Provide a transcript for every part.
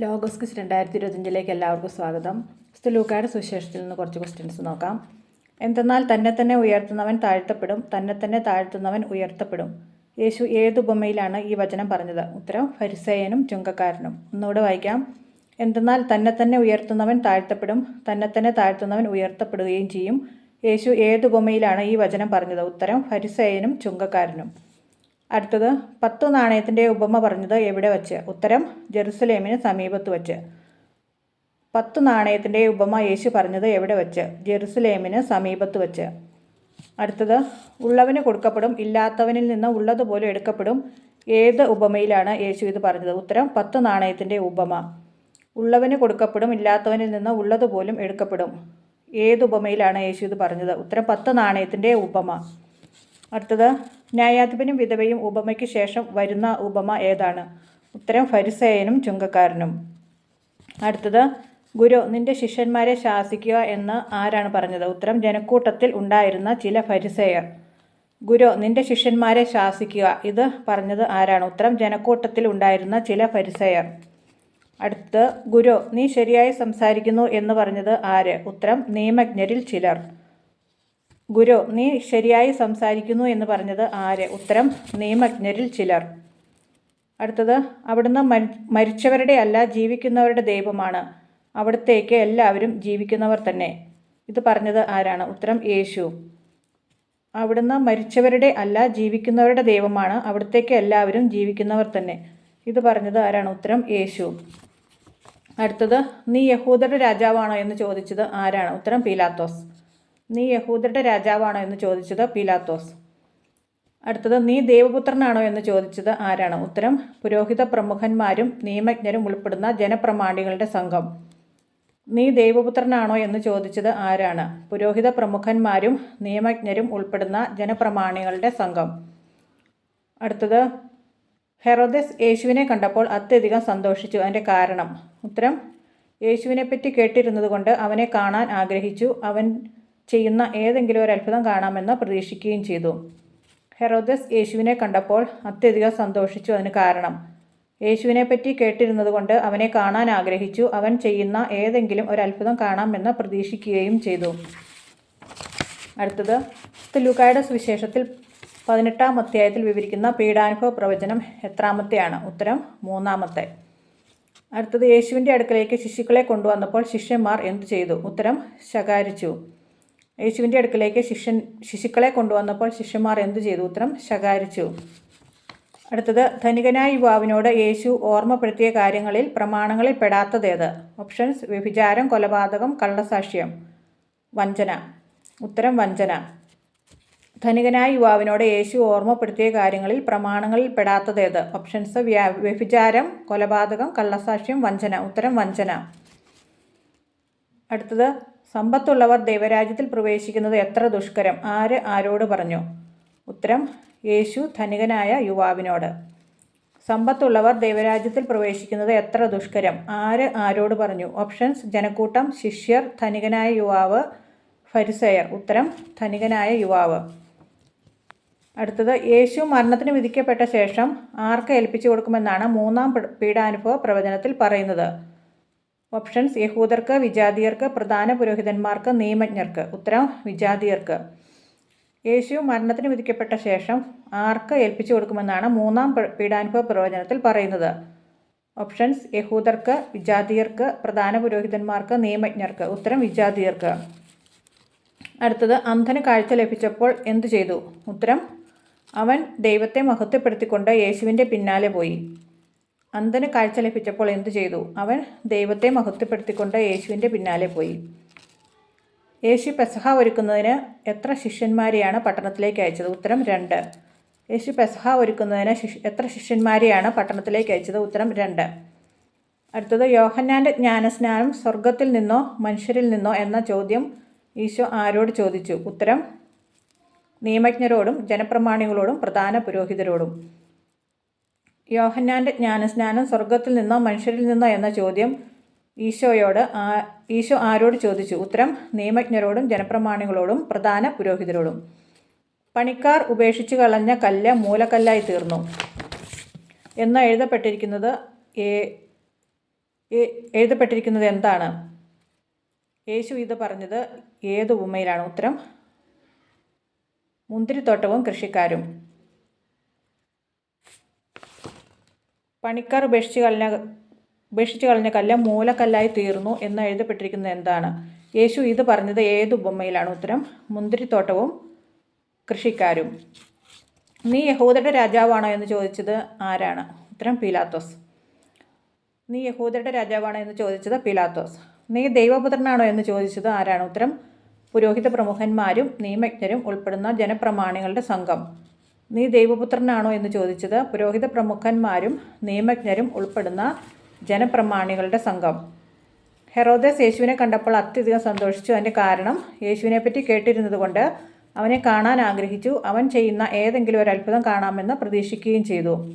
ലോഗോസ്കിസ് രണ്ടായിരത്തി ഇരുപത്തഞ്ചിലേക്ക് എല്ലാവർക്കും സ്വാഗതം. സ്തുലൂക്കായുടെ സുവിശേഷത്തിൽ നിന്ന് കുറച്ച് ക്വസ്റ്റ്യൻസ് നോക്കാം. എന്തെന്നാൽ തന്നെ തന്നെ ഉയർത്തുന്നവൻ താഴ്ത്തപ്പെടും തന്നെ തന്നെ താഴ്ത്തുന്നവൻ ഉയർത്തപ്പെടും. യേശു ഏത് ഉപമയിലാണ് ഈ വചനം പറഞ്ഞത്? ഉത്തരം ഫരിസേയനും ചുങ്കക്കാരനും. ഒന്നുകൂടെ വായിക്കാം. എന്തെന്നാൽ തന്നെ തന്നെ ഉയർത്തുന്നവൻ താഴ്ത്തപ്പെടും തന്നെ തന്നെ താഴ്ത്തുന്നവൻ ഉയർത്തപ്പെടുകയും ചെയ്യും. യേശു ഏത് ഉപമയിലാണ് ഈ വചനം പറഞ്ഞത്? ഉത്തരം ഫരിസേയനും ചുങ്കക്കാരനും. അടുത്തത് പത്ത് നാണയത്തിന്റെ ഉപമ പറഞ്ഞത് എവിടെ വച്ച്? ഉത്തരം ജെറുസലേമിന് സമീപത്ത് വച്ച്. പത്ത് നാണയത്തിന്റെ ഉപമ യേശു പറഞ്ഞത് എവിടെ വച്ച്? ജെറുസലേമിന് സമീപത്ത് വച്ച്. അടുത്തത് ഉള്ളവന് കൊടുക്കപ്പെടും ഇല്ലാത്തവനിൽ നിന്ന് ഉള്ളതുപോലെ എടുക്കപ്പെടും ഏത് ഉപമയിലാണ് യേശു ഇത് പറഞ്ഞത്? ഉത്തരം പത്ത് നാണയത്തിന്റെ ഉപമ. ഉള്ളവന് കൊടുക്കപ്പെടും ഇല്ലാത്തവനിൽ നിന്ന് ഉള്ളതുപോലും എടുക്കപ്പെടും ഏത് ഉപമയിലാണ് യേശു ഇത് പറഞ്ഞത്? ഉത്തരം പത്ത് നാണയത്തിന്റെ ഉപമ. അടുത്തത് ന്യായാധിപനും വിധവയും ഉപമയ്ക്ക് ശേഷം വരുന്ന ഉപമ ഏതാണ്? ഉത്തരം ഫരിസേയനും ചുങ്കക്കാരനും. അടുത്തത് ഗുരു നിന്റെ ശിഷ്യന്മാരെ ശാസിക്കുക എന്ന് ആരാണ് പറഞ്ഞത്? ഉത്തരം ജനക്കൂട്ടത്തിൽ ഉണ്ടായിരുന്ന ചില ഫരിസേയർ. ഗുരു നിന്റെ ശിഷ്യന്മാരെ ശാസിക്കുക. ഇത് പറഞ്ഞത് ആരാണ്? ഉത്തരം ജനക്കൂട്ടത്തിൽ ഉണ്ടായിരുന്ന ചില ഫരിസേയർ. അടുത്ത് ഗുരു നീ ശരിയായി സംസാരിക്കുന്നു എന്ന് പറഞ്ഞത് ആര്? ഉത്തരം നിയമജ്ഞരിൽ ചിലർ. ഗുരു നീ ശരിയായി സംസാരിക്കുന്നു എന്ന് പറഞ്ഞത് ആര്? ഉത്തരം നിയമജ്ഞരിൽ ചിലർ. അടുത്തത് അവിടുന്ന് മരി- മരിച്ചവരുടെ അല്ല ജീവിക്കുന്നവരുടെ ദൈവമാണ്. അവിടത്തേക്ക് എല്ലാവരും ജീവിക്കുന്നവർ തന്നെ. ഇത് പറഞ്ഞത് ആരാണ്? ഉത്തരം യേശു. അവിടുന്ന് മരിച്ചവരുടെ അല്ല ജീവിക്കുന്നവരുടെ ദൈവമാണ്. അവിടത്തേക്ക് എല്ലാവരും ജീവിക്കുന്നവർ തന്നെ. ഇത് പറഞ്ഞത് ആരാണ്? ഉത്തരം യേശു. അടുത്തത് നീ യഹൂദരുടെ രാജാവാണോ എന്ന് ചോദിച്ചത് ആരാണ്? ഉത്തരം പീലാത്തോസ്. നീ യഹൂദരുടെ രാജാവാണോ എന്ന് ചോദിച്ചത് പീലാത്തോസ്. അടുത്തത് നീ ദേവപുത്രനാണോ എന്ന് ചോദിച്ചത് ആരാണ്? ഉത്തരം പുരോഹിത പ്രമുഖന്മാരും നിയമജ്ഞരും ഉൾപ്പെടുന്ന ജനപ്രമാണികളുടെ സംഘം. നീ ദൈവപുത്രനാണോ എന്ന് ചോദിച്ചത് ആരാണ്? പുരോഹിത പ്രമുഖന്മാരും നിയമജ്ഞരും ഉൾപ്പെടുന്ന ജനപ്രമാണികളുടെ സംഘം. അടുത്തത് ഹെറോദസ് യേശുവിനെ കണ്ടപ്പോൾ അത്യധികം സന്തോഷിച്ചു. അതിന്റെ കാരണം ഉത്തരം യേശുവിനെപ്പറ്റി കേട്ടിരുന്നതുകൊണ്ട് അവനെ കാണാൻ ആഗ്രഹിച്ചു. അവൻ ചെയ്യുന്ന ഏതെങ്കിലും ഒരു അത്ഭുതം കാണാമെന്ന് പ്രതീക്ഷിക്കുകയും ചെയ്തു. ഹെറോദസ് യേശുവിനെ കണ്ടപ്പോൾ അത്യധികം സന്തോഷിച്ചു അതിന് കാരണം. യേശുവിനെപ്പറ്റി കേട്ടിരുന്നത് കൊണ്ട് അവനെ കാണാൻ ആഗ്രഹിച്ചു. അവൻ ചെയ്യുന്ന ഏതെങ്കിലും ഒരു അത്ഭുതം കാണാമെന്ന് പ്രതീക്ഷിക്കുകയും ചെയ്തു. അടുത്തത് ലൂക്കായുടെ സുവിശേഷത്തിൽ പതിനെട്ടാം അധ്യായത്തിൽ വിവരിക്കുന്ന പീഡാനുഭവ പ്രവചനം എത്രാമത്തെയാണ്? ഉത്തരം മൂന്നാമത്തെ. അടുത്തത് യേശുവിന്റെ അടുക്കലേക്ക് ശിശുക്കളെ കൊണ്ടുവന്നപ്പോൾ ശിഷ്യന്മാർ എന്തു ചെയ്തു? ഉത്തരം ശകാരിച്ചു. യേശുവിന്റെ അടുക്കലേക്ക് ശിഷ്യൻ ശിശുക്കളെ കൊണ്ടുവന്നപ്പോൾ ശിഷ്യന്മാർ എന്തു ചെയ്തു? ഉത്തരം ശകാരിച്ചു. അടുത്തത് ധനികനായ യുവാവിനോട് യേശു ഓർമ്മപ്പെടുത്തിയ കാര്യങ്ങളിൽ പ്രമാണങ്ങളിൽ പെടാത്തതേത് ഓപ്ഷൻസ് വ്യഭിചാരം കൊലപാതകം കള്ളസാക്ഷ്യം. വഞ്ചന. ഉത്തരം വഞ്ചന. ധനികനായ യുവാവിനോട് യേശു ഓർമ്മപ്പെടുത്തിയ കാര്യങ്ങളിൽ പ്രമാണങ്ങളിൽ പെടാത്തതേത് ഓപ്ഷൻസ് വ്യാ വ്യഭിചാരം കൊലപാതകം കള്ളസാക്ഷ്യം വഞ്ചന. ഉത്തരം വഞ്ചന. അടുത്തത് സമ്പത്തുള്ളവർ ദൈവരാജ്യത്തിൽ പ്രവേശിക്കുന്നത് എത്ര ദുഷ്കരം? ആര് ആരോട് പറഞ്ഞു? ഉത്തരം യേശു ധനികനായ യുവാവിനോട്. സമ്പത്തുള്ളവർ ദൈവരാജ്യത്തിൽ പ്രവേശിക്കുന്നത് എത്ര ദുഷ്കരം? ആര് ആരോട് പറഞ്ഞു? ഓപ്ഷൻസ് ജനക്കൂട്ടം ശിഷ്യർ ധനികനായ യുവാവ് ഫരിസയർ. ഉത്തരം ധനികനായ യുവാവ്. അടുത്തത് യേശു മരണത്തിന് വിധിക്കപ്പെട്ട ശേഷം ആർക്ക് ഏൽപ്പിച്ചു കൊടുക്കുമെന്നാണ് മൂന്നാം പീഡാനുഭവ പ്രവചനത്തിൽ പറയുന്നത്. ഓപ്ഷൻസ് യഹൂദർക്ക് വിജാതിയർക്ക് പ്രധാന പുരോഹിതന്മാർക്ക് നിയമജ്ഞർക്ക്. ഉത്തരം വിജാതിയർക്ക്. യേശു മരണത്തിന് വിധിക്കപ്പെട്ട ശേഷം ആർക്ക് ഏൽപ്പിച്ചു കൊടുക്കുമെന്നാണ് മൂന്നാം പീഡാനുഭവ പ്രവചനത്തിൽ പറയുന്നത്. ഓപ്ഷൻസ് യഹൂദർക്ക് വിജാതിയർക്ക് പ്രധാന പുരോഹിതന്മാർക്ക് നിയമജ്ഞർക്ക്. ഉത്തരം വിജാതിയർക്ക്. അടുത്തത് അന്ധന് കാഴ്ച ലഭിച്ചപ്പോൾ എന്തു ചെയ്തു? ഉത്തരം അവൻ ദൈവത്തെ മഹത്വപ്പെടുത്തിക്കൊണ്ട് യേശുവിന്റെ പിന്നാലെ പോയി. അന്ധന് കാഴ്ച ലഭിച്ചപ്പോൾ എന്തു ചെയ്തു? അവൻ ദൈവത്തെ മഹത്വപ്പെടുത്തിക്കൊണ്ട് യേശുവിന്റെ പിന്നാലെ പോയി. യേശു പെസഹ ഒരുക്കുന്നതിന് എത്ര ശിഷ്യന്മാരെയാണ് പട്ടണത്തിലേക്ക് അയച്ചത്? ഉത്തരം രണ്ട്. യേശു പെസഹ ഒരുക്കുന്നതിന് ശിഷ് എത്ര ശിഷ്യന്മാരെയാണ് പട്ടണത്തിലേക്ക് അയച്ചത്? ഉത്തരം രണ്ട്. അടുത്തത് യോഹന്നാന്റെ ജ്ഞാനസ്നാനം സ്വർഗത്തിൽ നിന്നോ മനുഷ്യരിൽ നിന്നോ എന്ന ചോദ്യം ഈശോ ആരോട് ചോദിച്ചു? ഉത്തരം നിയമജ്ഞരോടും ജനപ്രമാണികളോടും പ്രധാന പുരോഹിതരോടും. യോഹന്നാന്റെ ജ്ഞാനസ്നാനം സ്വർഗത്തിൽ നിന്നോ മനുഷ്യരിൽ നിന്നോ എന്ന ചോദ്യം ഈശോയോട് ആ ഈശോ ആരോട് ചോദിച്ചു? ഉത്തരം നിയമജ്ഞരോടും ജനപ്രമാണികളോടും പ്രധാന പുരോഹിതരോടും. പണിക്കാർ ഉപേക്ഷിച്ചു കളഞ്ഞ കല്ല് മൂലക്കല്ലായി തീർന്നു. എന്ന് എഴുതപ്പെട്ടിരിക്കുന്നത് എഴുതപ്പെട്ടിരിക്കുന്നത് എന്താണ്? യേശു ഇത് പറഞ്ഞത് ഏത് ഉപമയിലാണ് ഉത്തരം മുന്തിരിത്തോട്ടവും കൃഷിക്കാരും. പണിക്കാർ ഉപേക്ഷിച്ച് കളഞ്ഞ ഉപേക്ഷിച്ച് കളഞ്ഞ കല്ല് മൂലക്കല്ലായി തീർന്നു എന്ന് എഴുതപ്പെട്ടിരിക്കുന്നത് എന്താണ്? യേശു ഇത് പറഞ്ഞത് ഏത് ഉപമയിലാണ്? ഉത്തരം മുന്തിരിത്തോട്ടവും കൃഷിക്കാരും. നീ യഹൂദരുടെ രാജാവാണോ എന്ന് ചോദിച്ചത് ആരാണ്? ഉത്തരം പീലാത്തോസ്. നീ യഹൂദരുടെ രാജാവാണോ എന്ന് ചോദിച്ചത് പീലാത്തോസ്. നീ ദൈവപുത്രനാണോ എന്ന് ചോദിച്ചത് ആരാണ്? ഉത്തരം പുരോഹിത പ്രമുഖന്മാരും നിയമജ്ഞരും ഉൾപ്പെടുന്ന ജനപ്രമാണികളുടെ സംഘം. നീ ദൈവപുത്രനാണോ എന്ന് ചോദിച്ചത്. പുരോഹിത പ്രമുഖന്മാരും നിയമജ്ഞരും ഉൾപ്പെടുന്ന ജനപ്രമാണികളുടെ സംഘം. ഹെറോദസ് യേശുവിനെ കണ്ടപ്പോൾ അത്യധികം സന്തോഷിച്ചു. അതിന്റെ കാരണം യേശുവിനെപ്പറ്റി കേട്ടിരുന്നത് കൊണ്ട് അവനെ കാണാൻ ആഗ്രഹിച്ചു. അവൻ ചെയ്യുന്ന ഏതെങ്കിലും ഒരു അത്ഭുതം കാണാമെന്ന് പ്രതീക്ഷിക്കുകയും ചെയ്തു.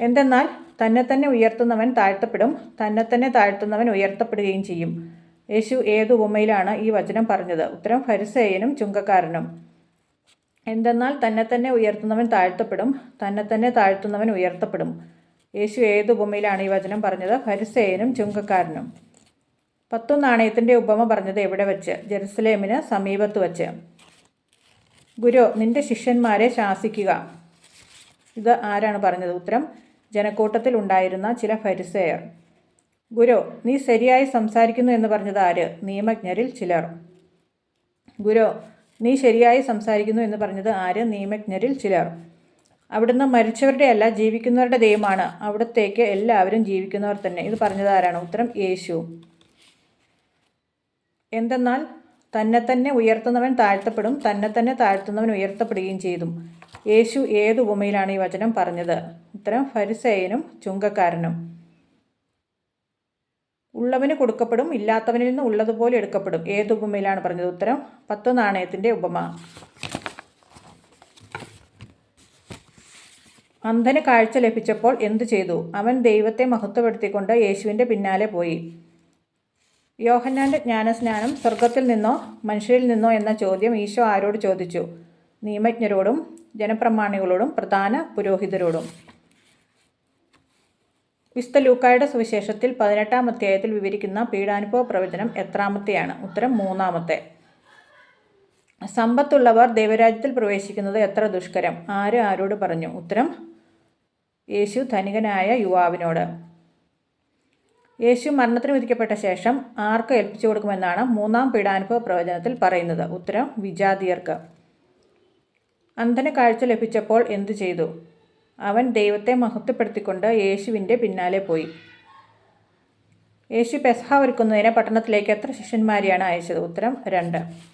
എന്തെന്നാൽ തന്നെ തന്നെ ഉയർത്തുന്നവൻ താഴ്ത്തപ്പെടും തന്നെ തന്നെ താഴ്ത്തുന്നവൻ ഉയർത്തപ്പെടുകയും ചെയ്യും. യേശു ഏത് ഉപമയിലാണ് ഈ വചനം പറഞ്ഞത്? ഉത്തരം ഫരിസേയനും ചുങ്കക്കാരനും. എന്തെന്നാൽ തന്നെ തന്നെ ഉയർത്തുന്നവൻ താഴ്ത്തപ്പെടും തന്നെ തന്നെ താഴ്ത്തുന്നവൻ ഉയർത്തപ്പെടും. യേശു ഏത് ഉപമയിലാണ് ഈ വചനം പറഞ്ഞത്? ഫരിസേയനും ചുങ്കക്കാരനും. പത്തു നാണയത്തിന്റെ ഉപമ പറഞ്ഞത് എവിടെ വെച്ച്? ജെറുസലേമിന് സമീപത്ത് വച്ച്. ഗുരു നിന്റെ ശിഷ്യന്മാരെ ശാസിക്കുക. ഇത് ആരാണ് പറഞ്ഞത് ഉത്തരം? ജനക്കൂട്ടത്തിൽ ഉണ്ടായിരുന്ന ചില ഫരിസേയർ. ഗുരു നീ ശരിയായി സംസാരിക്കുന്നു എന്ന് പറഞ്ഞത് ആര്? നിയമജ്ഞരിൽ ചിലർ. ഗുരു നീ ശരിയായി സംസാരിക്കുന്നു എന്ന് പറഞ്ഞത് ആര്? നിയമജ്ഞരിൽ ചിലർ. അവിടുന്ന് മരിച്ചവരുടെ അല്ല ജീവിക്കുന്നവരുടെ ദൈവമാണ്. അവിടത്തേക്ക് എല്ലാവരും ജീവിക്കുന്നവർ തന്നെ. ഇത് പറഞ്ഞത് ആരാണ്? ഉത്തരം യേശു. എന്തെന്നാൽ തന്നെ തന്നെ ഉയർത്തുന്നവൻ താഴ്ത്തപ്പെടും തന്നെ തന്നെ താഴ്ത്തുന്നവൻ ഉയർത്തപ്പെടുകയും ചെയ്തു. യേശു ഏത് ഉപമയിലാണ് ഈ വചനം പറഞ്ഞത്? ഉത്തരം ഫരിസേയനും ചുങ്കക്കാരനും. ഉള്ളവന് കൊടുക്കപ്പെടും ഇല്ലാത്തവനിൽ നിന്ന് ഉള്ളതുപോലെ എടുക്കപ്പെടും. ഏത് ഉപമയിലാണ് പറഞ്ഞത് ഉത്തരം? പത്ത് നാണയത്തിന്റെ ഉപമ. അന്ധന് കാഴ്ച ലഭിച്ചപ്പോൾ എന്തു ചെയ്തു? അവൻ ദൈവത്തെ മഹത്വപ്പെടുത്തിക്കൊണ്ട് യേശുവിന്റെ പിന്നാലെ പോയി. യോഹന്നാന്റെ ജ്ഞാനസ്നാനം സ്വർഗത്തിൽ നിന്നോ മനുഷ്യരിൽ നിന്നോ എന്ന ചോദ്യം ഈശോ ആരോട് ചോദിച്ചു? നിയമജ്ഞരോടും ജനപ്രമാണികളോടും പ്രധാന പുരോഹിതരോടും. വിശുദ്ധ ലൂക്കായുടെ സുവിശേഷത്തിൽ പതിനെട്ടാം അധ്യായത്തിൽ വിവരിക്കുന്ന പീഡാനുഭവ പ്രവചനം എത്രാമത്തെയാണ്? ഉത്തരം മൂന്നാമത്തെ. സമ്പത്തുള്ളവർ ദൈവരാജ്യത്തിൽ പ്രവേശിക്കുന്നത് എത്ര ദുഷ്കരം? ആര് ആരോട് പറഞ്ഞു? ഉത്തരം യേശു ധനികനായ യുവാവിനോട്. യേശു മരണത്തിന് വിധിക്കപ്പെട്ട ശേഷം ആർക്ക് ഏൽപ്പിച്ചു കൊടുക്കുമെന്നാണ് മൂന്നാം പീഡാനുഭവ പ്രവചനത്തിൽ പറയുന്നത്. ഉത്തരം വിജാതിയർക്ക്. അന്ധന കാഴ്ച ലഭിച്ചപ്പോൾ എന്തു ചെയ്തു? അവൻ ദൈവത്തെ മഹത്വപ്പെടുത്തിക്കൊണ്ട് യേശുവിന്റെ പിന്നാലെ പോയി. യേശു പെസഹ ഒരുക്കുന്നതിന് പട്ടണത്തിലേക്ക് എത്ര ശിഷ്യന്മാരെയാണ് അയച്ചത്? ഉത്തരം രണ്ട്.